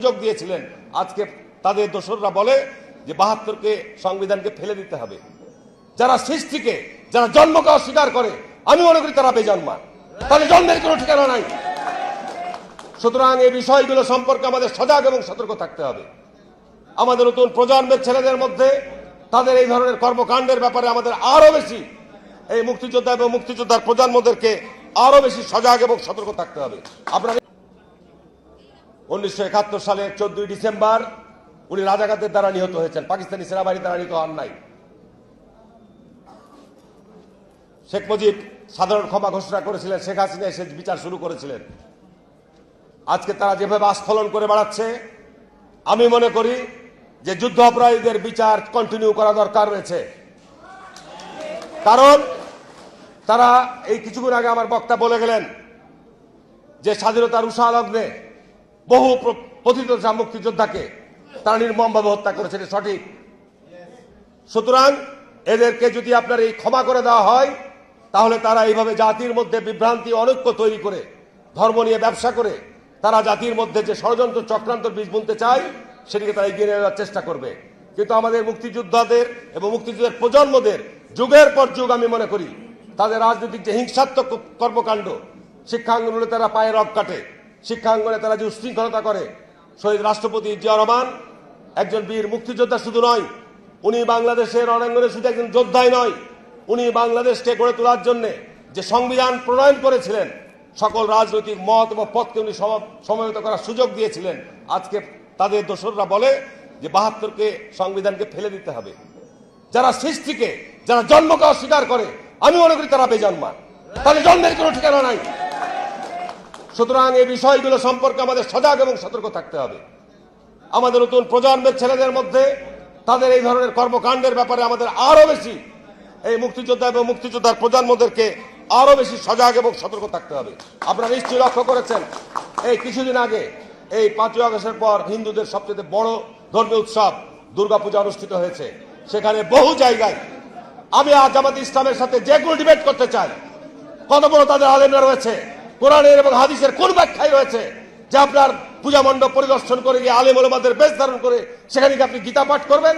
সুযোগ দিয়েছিলেন। আজকে তাদের দোসররা বলে যে বাহাত্তরকে সংবিধানকে ফেলে দিতে হবে। যারা সৃষ্টিকে, যারা জন্মকে অস্বীকার করে, আমি মনে করি তারা বেজন্মা তাদের জন্মের কোনো ঠিকানা নাই। সুতরাং এই বিষয়গুলো সম্পর্কে আমাদের সজাগ এবং সতর্ক থাকতে হবে। আমাদের নতুন প্রজন্মের ছেলেদের মধ্যে তাদের এই ধরনের কর্মকাণ্ডের ব্যাপারে আমাদের আরও বেশি এই মুক্তিযোদ্ধা এবং মুক্তিযোদ্ধার প্রজন্মদেরকে আরও বেশি সজাগ এবং সতর্ক থাকতে হবে। আপনারা উনিশশো একাত্তর চোদ্দই ডিসেম্বর উনি রাজাকাতের দ্বারা নিহত হয়েছেন। পাকিস্তানি সেনাবাহিনীর দ্বারা নিহত হন নাই। শেখ মুজিব সাধারণ ক্ষমা ঘোষণা করেছিলেন, শেখ হাসিনা এসে বিচার শুরু করেছিলেন। আজকে তারা যেভাবে আস্ফলন করে বেড়াচ্ছে, আমি মনে করি যে যুদ্ধ অপরাধীদের বিচার কন্টিনিউ করা দরকার রয়েছে। কারণ তারা এই কিছুক্ষণ আগে আমার বক্তা বলে গেলেন যে স্বাধীনতার উষা লগ্নে বহু যা মুক্তিযোদ্ধাকে, তারা নির্মমভাবে হত্যা করেছে সঠিক। সুতরাং এদেরকে যদি আপনার এই ক্ষমা করে দেওয়া হয়, তাহলে তারা এইভাবে জাতির মধ্যে বিভ্রান্তি, অনৈক্য তৈরি করে, ধর্ম নিয়ে ব্যবসা করে, তারা জাতির মধ্যে যে ষড়যন্ত্র চক্রান্ত বীজ বুনতে চায়, সেটিকে তারা এগিয়ে নেওয়ার চেষ্টা করবে। কিন্তু আমাদের মুক্তিযোদ্ধাদের এবং মুক্তিযুদ্ধের প্রজন্মদের, যুগের পর যুগ আমি মনে করি, তাদের রাজনৈতিক যে হিংসাত্মক কর্মকাণ্ড শিক্ষাঙ্গনে তারা পায়ে রক কাটে। শিক্ষাঙ্গনে তারা যে উশৃঙ্খলতা করে, শহীদ রাষ্ট্রপতি জিয়া রহমান, একজন বীর মুক্তিযোদ্ধা শুধু নয়, উনি বাংলাদেশের রণাঙ্গনে শুধু একজন যোদ্ধাই নয়, উনি বাংলাদেশকে গড়ে তোলার জন্য যে সংবিধান প্রণয়ন করেছিলেন, সকল রাজনৈতিক মত এবং পথকে উনি সম- সমবেত করার সুযোগ দিয়েছিলেন। আজকে তাদের দোসররা বলে যে বাহাত্তরকে সংবিধানকে ফেলে দিতে হবে। যারা সৃষ্টিকে, যারা জন্মকে অস্বীকার করে, আমি মনে করি তারা বেজন্মা তাহলে জন্মের কোনো ঠিকানা নাই। সুতরাং এই বিষয়গুলো সম্পর্কে আমাদের সজাগ এবং সতর্ক থাকতে হবে। আমাদের নতুন প্রজন্মের ছেলেদের মধ্যে তাদের এই ধরনের কর্মকাণ্ডের ব্যাপারে আমাদের আরও বেশি এই মুক্তিযোদ্ধা এবং মুক্তিযোদ্ধার প্রজন্মদেরকে আরও বেশি সজাগ এবং সতর্ক থাকতে হবে। আপনারা নিশ্চয়ই লক্ষ্য করেছেন, এই কিছুদিন আগে, এই পাঁচই আগস্টের পর হিন্দুদের সবচেয়ে বড় ধর্মীয় উৎসব দুর্গাপূজা অনুষ্ঠিত হয়েছে। সেখানে বহু জায়গায় আমি আজ জামাত ইসলামের সাথে যে কোনো ডিবেট করতে চাই কত বড় তাদের আলেমরা রয়েছে কোরআনের এবং হাদিসের কোন ব্যাখ্যায় রয়েছে যে আপনার পূজা মণ্ডপ পরিদর্শন করে গিয়ে আলেম ওলামাদের বেশ ধারণ করে সেখানে কি আপনি গীতা পাঠ করবেন?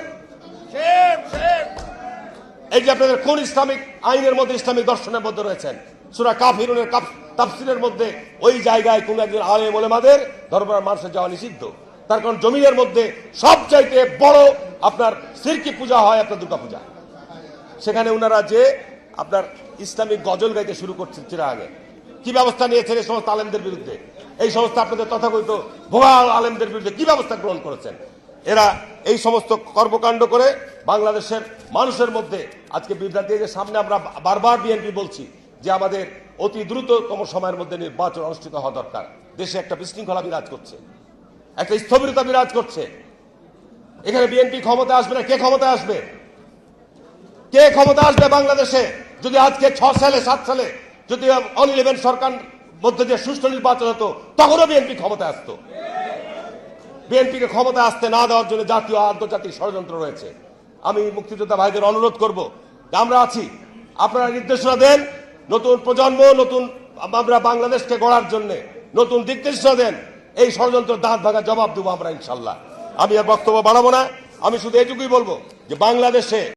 এই যে আপনাদের কোন ইসলামিক আইনের মধ্যে ইসলামিক দর্শনের মধ্যে রয়েছেন? সুরা কাফিরুনের কাফ- তাফসিরের মধ্যে ওই জায়গায় কোন একজন আলেম ওলামাদের দরবার মানুষের যাওয়া নিষিদ্ধ। তার কারণ জমিনের মধ্যে সবচাইতে বড় আপনার সিরকি পূজা হয় আপনার দুর্গা পূজা সেখানে ওনারা যে আপনার ইসলামিক গজল গাইতে শুরু করছেন চিরা আগে। কি ব্যবস্থা নিয়েছেন এই সমস্ত আলেমদের বিরুদ্ধে? এই সমস্ত আপনাদের তথাকথিত ভুয়া আলেমদের বিরুদ্ধে কি ব্যবস্থা গ্রহণ করেছেন? এরা এই সমস্ত কর্মকাণ্ড করে বাংলাদেশের মানুষের মধ্যে আজকে বিভ্রান্তি যে সামনে আমরা বারবার বিএনপি বলছি যে আমাদের অতি দ্রুততম সময়ের মধ্যে নির্বাচন অনুষ্ঠিত হওয়া দরকার। দেশে একটা বিশৃঙ্খলা বিরাজ করছে। একটা স্থবিরতা বিরাজ করছে। এখানে বিএনপি ক্ষমতা আসবে না? কে ক্ষমতা আসবে? কে ক্ষমতা আসবে বাংলাদেশে? যদি আজকে ছ সালে, সাত সালে যদি অন ইলেভেন সরকার মধ্যে যে সুষ্ঠু নির্বাচন হতো, তখনও বিএনপি ক্ষমতা আসতো। বিএনপিকে ক্ষমতা আসতে না দেওয়ার জন্য জাতীয় আন্তর্জাতিক ষড়যন্ত্র রয়েছে। আমি মুক্তিযোদ্ধা ভাইদের অনুরোধ করব আমরা আছি। আপনারা নির্দেশনা দেন, নতুন প্রজন্ম, নতুন আমরা বাংলাদেশকে গড়ার জন্য নতুন দিক নির্দেশনা দেন, এই ষড়যন্ত্র দাঁত ভাঙা জবাব দেবো আমরা ইনশাল্লাহ। আমি আর বক্তব্য বাড়াবো না। আমি শুধু এটুকুই বলব যে বাংলাদেশে